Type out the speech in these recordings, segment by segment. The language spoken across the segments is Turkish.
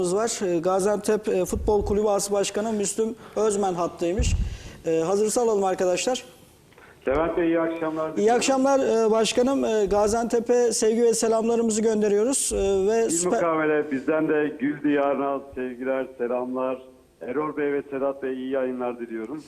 var. Ee, Gaziantep e, Futbol Kulübü As Başkanı Müslüm Özmen hattıymış. Ee, Hazırsa alalım arkadaşlar. Levent Bey iyi akşamlar. İyi akşamlar e, başkanım. E, Gaziantep'e sevgi ve selamlarımızı gönderiyoruz. Ve Bir süper... mukavele bizden de Gül Diyarına sevgiler, selamlar. Erol Bey ve Sedat Bey iyi yayınlar diliyorum.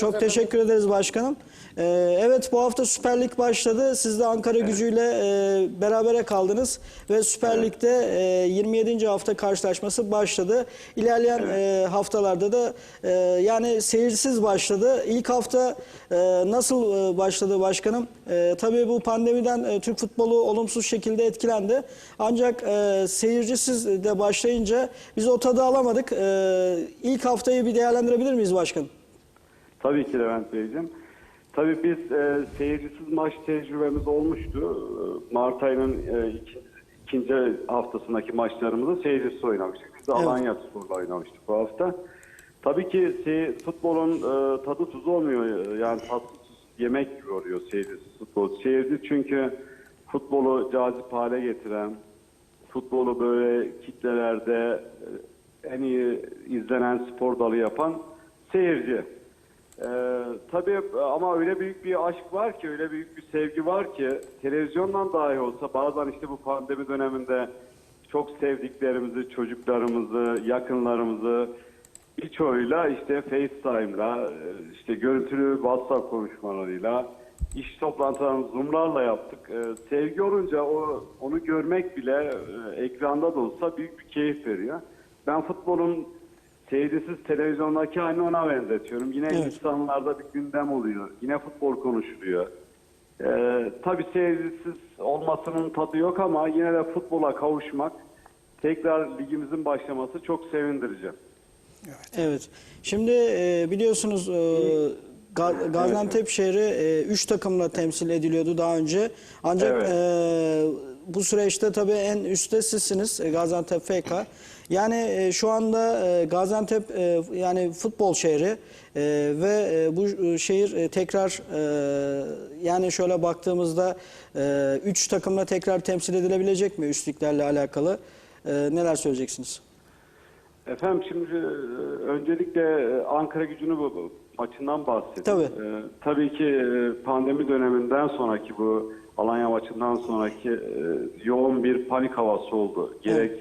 Çok teşekkür ederiz başkanım. Ee, evet bu hafta Süper Lig başladı. Siz de Ankara gücüyle e, berabere kaldınız ve Süper Lig'de e, 27. hafta karşılaşması başladı. İlerleyen e, haftalarda da e, yani seyirsiz başladı. İlk hafta e, nasıl e, başladı başkanım? E, tabii bu pandemiden e, Türk futbolu olumsuz şekilde etkilendi. Ancak e, seyircisiz de başlayınca biz o tadı alamadık. E, ilk haftayı bir değerlendirebilir miyiz başkanım? Tabii ki Levent Beyciğim. Tabii biz e, seyircisiz maç tecrübemiz olmuştu. E, Mart ayının e, iki- ikinci haftasındaki maçlarımızı seyircisiz oynamıştık. Biz de Evet. Alanya Spor'la oynamıştık bu hafta. Tabii ki se- futbolun e, tadı tuzu olmuyor. Yani tatsız yemek gibi oluyor seyircisiz futbol. Seyirci çünkü futbolu cazip hale getiren, futbolu böyle kitlelerde e, en iyi izlenen spor dalı yapan seyirci. Ee, tabii ama öyle büyük bir aşk var ki, öyle büyük bir sevgi var ki televizyondan dahi olsa bazen işte bu pandemi döneminde çok sevdiklerimizi, çocuklarımızı, yakınlarımızı birçoğuyla işte FaceTime'la, işte görüntülü WhatsApp konuşmalarıyla, iş toplantılarını Zoom'larla yaptık. Ee, sevgi olunca o onu görmek bile e, ekranda da olsa büyük bir keyif veriyor. Ben futbolun seyircisiz televizyondaki halini ona benzetiyorum. Yine Evet. insanlarda bir gündem oluyor. Yine futbol konuşuluyor. Ee, tabii seyircisiz olmasının tadı yok ama yine de futbola kavuşmak, tekrar ligimizin başlaması çok sevindirici. Evet. Şimdi e, biliyorsunuz e, Ga- Gaziantep şehri 3 takımla temsil ediliyordu daha önce. Ancak Evet. e, bu süreçte tabii en üstte sizsiniz e, Gaziantep FK. Yani e, şu anda e, Gaziantep e, yani futbol şehri e, ve e, bu e, şehir e, tekrar e, yani şöyle baktığımızda 3 takımla tekrar temsil edilebilecek mi üstlüklerle alakalı? E, neler söyleyeceksiniz? Efendim şimdi e, öncelikle e, Ankara gücünü bu bu maçından bahsedeyim. Tabii. E, tabii ki e, pandemi döneminden sonraki bu Alanya maçından sonraki e, yoğun bir panik havası oldu. Gerek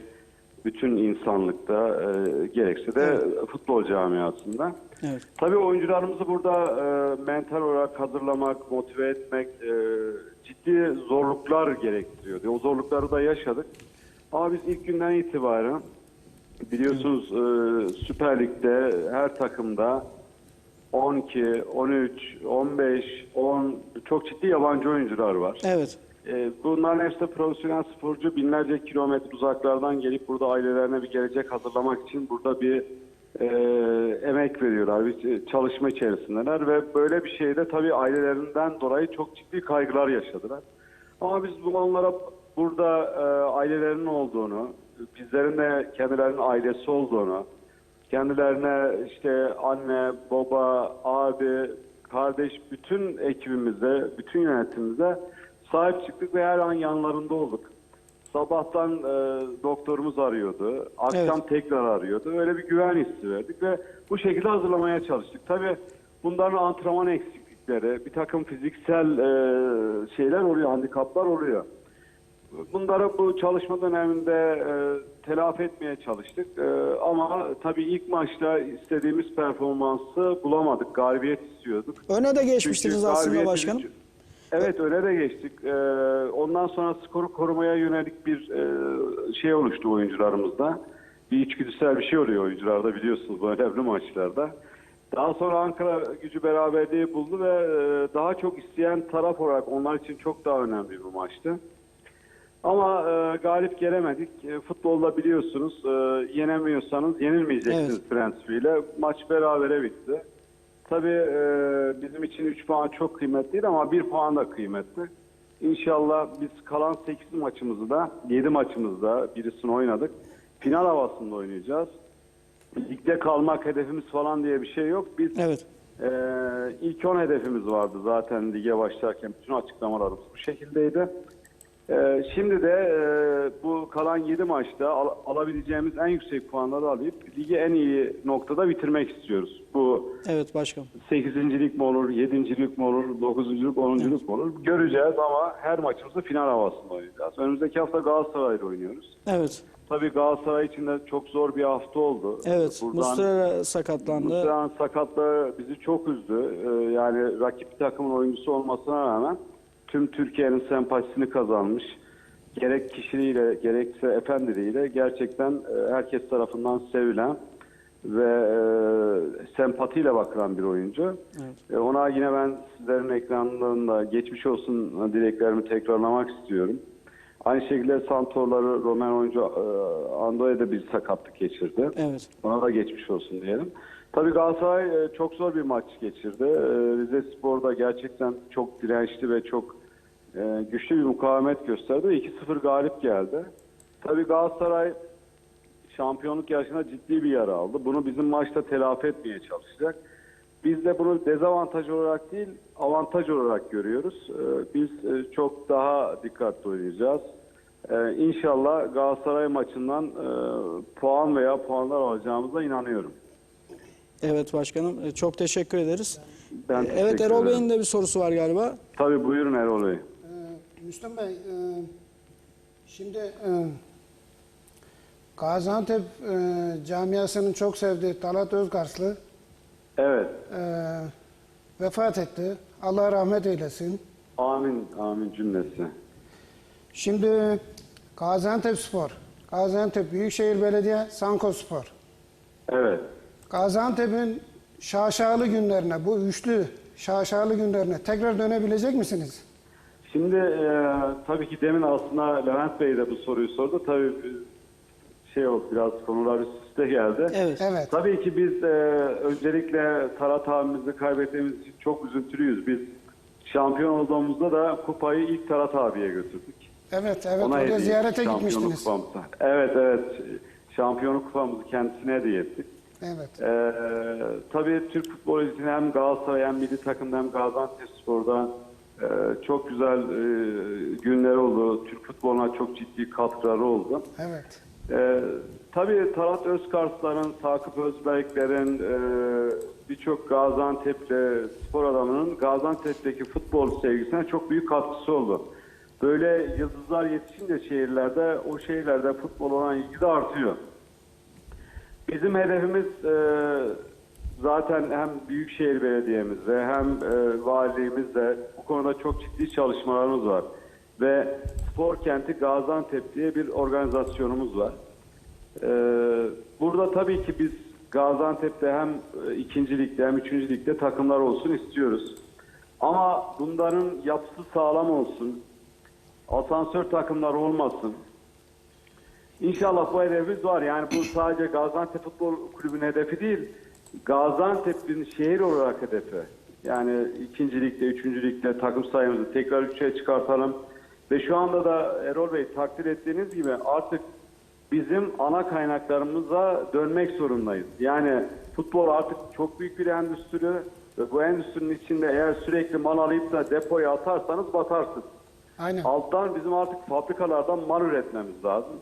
bütün insanlıkta e, gerekse de futbol camiasında. Evet. Tabii oyuncularımızı burada e, mental olarak hazırlamak, motive etmek e, ciddi zorluklar gerektiriyordu. O zorlukları da yaşadık. Ama biz ilk günden itibaren biliyorsunuz e, Süper Lig'de her takımda 12, 13, 15, 10 çok ciddi yabancı oyuncular var. Evet. E, bunların hepsi profesyonel sporcu binlerce kilometre uzaklardan gelip burada ailelerine bir gelecek hazırlamak için burada bir e, emek veriyorlar, bir çalışma içerisindeler ve böyle bir şeyde tabii ailelerinden dolayı çok ciddi kaygılar yaşadılar. Ama biz bu onlara burada e, ailelerinin olduğunu, bizlerin de kendilerinin ailesi olduğunu, kendilerine işte anne, baba, abi, kardeş bütün ekibimize, bütün yönetimimize sahip çıktık ve her an yanlarında olduk. Sabahtan e, doktorumuz arıyordu, akşam tekrar arıyordu. Öyle bir güven hissi verdik ve bu şekilde hazırlamaya çalıştık. Tabii bunların antrenman eksiklikleri, bir takım fiziksel e, şeyler oluyor, handikaplar oluyor. Bunları bu çalışma döneminde e, telafi etmeye çalıştık. E, ama tabii ilk maçta istediğimiz performansı bulamadık. Galibiyet istiyorduk. Öne de geçmiştiniz Çünkü aslında başkanım. Evet öne de geçtik. E, ondan sonra skoru korumaya yönelik bir e, şey oluştu oyuncularımızda. Bir içgüdüsel bir şey oluyor oyuncularda biliyorsunuz bu önemli maçlarda. Daha sonra Ankara gücü beraberliği buldu ve e, daha çok isteyen taraf olarak onlar için çok daha önemli bir maçtı. Ama e, galip gelemedik. E, futbolda biliyorsunuz e, yenemiyorsanız yenilmeyeceksiniz Evet. prensibiyle. Maç berabere bitti. Tabii e, bizim için 3 puan çok kıymetliydi ama 1 puan da kıymetli. İnşallah biz kalan 8 maçımızı da 7 maçımızda birisini oynadık. Final havasında oynayacağız. Ligde kalmak hedefimiz falan diye bir şey yok. Biz Evet. ee, ilk 10 hedefimiz vardı zaten lige başlarken. Bütün açıklamalarımız bu şekildeydi. Ee, şimdi de e, bu kalan 7 maçta al- alabileceğimiz en yüksek puanları alıp ligi en iyi noktada bitirmek istiyoruz. Bu Evet başkanım. 8.lik mi olur, 7.lik mi olur, 9.luk, 10.luk mu olur göreceğiz ama her maçımızda final havasında oynayacağız. Önümüzdeki hafta Galatasaray'la oynuyoruz. Evet. Tabii Galatasaray için de çok zor bir hafta oldu. Evet. Muslera sakatlandı. Muslera'nın sakatlığı bizi çok üzdü. Ee, yani rakip takımın oyuncusu olmasına rağmen tüm Türkiye'nin sempatisini kazanmış. Gerek kişiliğiyle gerekse efendiliğiyle gerçekten e, herkes tarafından sevilen ve e, sempatiyle bakılan bir oyuncu. E, ona yine ben sizlerin ekranlarında geçmiş olsun dileklerimi tekrarlamak istiyorum. Aynı şekilde Santorları Roman oyuncu e, Andoya da bir sakatlık geçirdi. Evet. Ona da geçmiş olsun diyelim. Tabii Galatasaray e, çok zor bir maç geçirdi. E, Rize Spor da gerçekten çok dirençli ve çok e, güçlü bir mukavemet gösterdi. ve 2-0 galip geldi. Tabii Galatasaray şampiyonluk yarışında ciddi bir yara aldı. Bunu bizim maçta telafi etmeye çalışacak. Biz de bunu dezavantaj olarak değil, avantaj olarak görüyoruz. E, Biz e, çok daha dikkatli oynayacağız. E, İnşallah Galatasaray maçından e, puan veya puanlar alacağımıza inanıyorum. Evet başkanım. E, Çok teşekkür ederiz. Ben E, Evet teşekkür Erol ederim. Bey'in de bir sorusu var galiba. Tabii buyurun Erol Bey. Müslüm Bey, e, şimdi e, Gaziantep e, camiasının çok sevdiği Talat Özgarslı Evet. e, vefat etti. Allah rahmet eylesin. Amin, amin cümlesi. Şimdi Gaziantep Spor, Gaziantep Büyükşehir Belediye, Sanko Spor. Evet. Gaziantep'in şaşalı günlerine, bu üçlü şaşalı günlerine tekrar dönebilecek misiniz? Şimdi e, tabii ki demin aslında Levent Bey de bu soruyu sordu. Tabii e, şey oldu biraz konular üst üste geldi. Evet. Evet. Tabii ki biz e, öncelikle Tarat abimizi kaybettiğimiz için çok üzüntülüyüz. Biz şampiyon olduğumuzda da kupayı ilk Tarat abiye götürdük. Evet, evet. Ona Oraya hediye ziyarete gitmiştiniz. kupamızı. Evet, evet. Şampiyonluk kupamızı kendisine hediye ettik. Evet. Ee, tabii Türk futbolu için hem Galatasaray hem milli takımda hem Gaziantep Spor'da e, çok güzel e, günler oldu. Türk futboluna çok ciddi katkıları oldu. Evet. Ee, tabii Talat Özkarslar'ın, Sakıp Özberkler'in, e, birçok Gaziantep'te spor adamının Gaziantep'teki futbol sevgisine çok büyük katkısı oldu. Böyle yıldızlar yetişince şehirlerde, o şehirlerde futbol olan ilgi de artıyor. Bizim hedefimiz e, zaten hem Büyükşehir Belediye'mizde hem e, valiliğimizde bu konuda çok ciddi çalışmalarımız var. Ve Spor Kenti Gaziantep diye bir organizasyonumuz var. E, burada tabii ki biz Gaziantep'te hem e, ikinci ligde hem üçüncü ligde takımlar olsun istiyoruz. Ama bunların yapısı sağlam olsun. Asansör takımlar olmasın. İnşallah bu hedefimiz var. Yani bu sadece Gaziantep Futbol Kulübü'nün hedefi değil, Gaziantep'in şehir olarak hedefi. Yani ikinci ligde, üçüncü ligde takım sayımızı tekrar üçe çıkartalım. Ve şu anda da Erol Bey takdir ettiğiniz gibi artık bizim ana kaynaklarımıza dönmek zorundayız. Yani futbol artık çok büyük bir endüstri ve bu endüstrinin içinde eğer sürekli mal alıp da depoya atarsanız batarsınız. Aynen. Alttan bizim artık fabrikalardan mal üretmemiz lazım.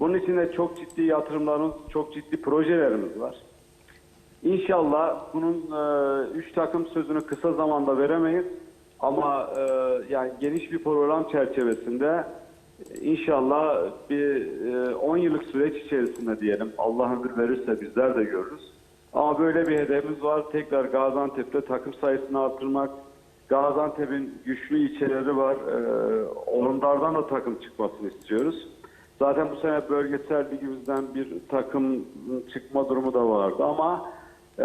Bunun için de çok ciddi yatırımlarımız, çok ciddi projelerimiz var. İnşallah bunun e, üç takım sözünü kısa zamanda veremeyiz. Ama e, yani geniş bir program çerçevesinde e, inşallah bir e, 10 yıllık süreç içerisinde diyelim Allah ömür verirse bizler de görürüz. Ama böyle bir hedefimiz var. Tekrar Gaziantep'te takım sayısını artırmak. Gaziantep'in güçlü ilçeleri var. E, onlardan da takım çıkmasını istiyoruz. Zaten bu sene bölgesel ligimizden bir takım çıkma durumu da vardı ama e,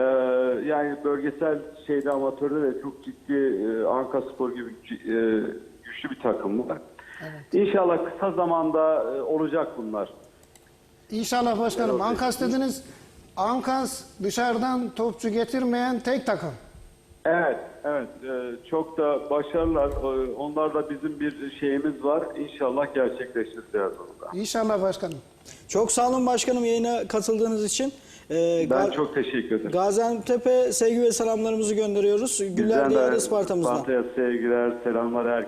yani bölgesel şeyde amatörde de çok ciddi e, Anka Spor gibi e, güçlü bir takım var. İnşallah kısa zamanda e, olacak bunlar. İnşallah başkanım. Ankas dediniz. Ankas dışarıdan topçu getirmeyen tek takım. Evet, evet. E, çok da başarılar. E, onlar da bizim bir şeyimiz var. İnşallah gerçekleştireceğiz onu da. İnşallah başkanım. Çok sağ olun başkanım yayına katıldığınız için. Ee, Ben Ga- çok teşekkür ederim. Gaziantep'e sevgi ve selamlarımızı gönderiyoruz. Güller Diyarı Isparta'mızdan. Isparta'ya sevgiler, selamlar herkese.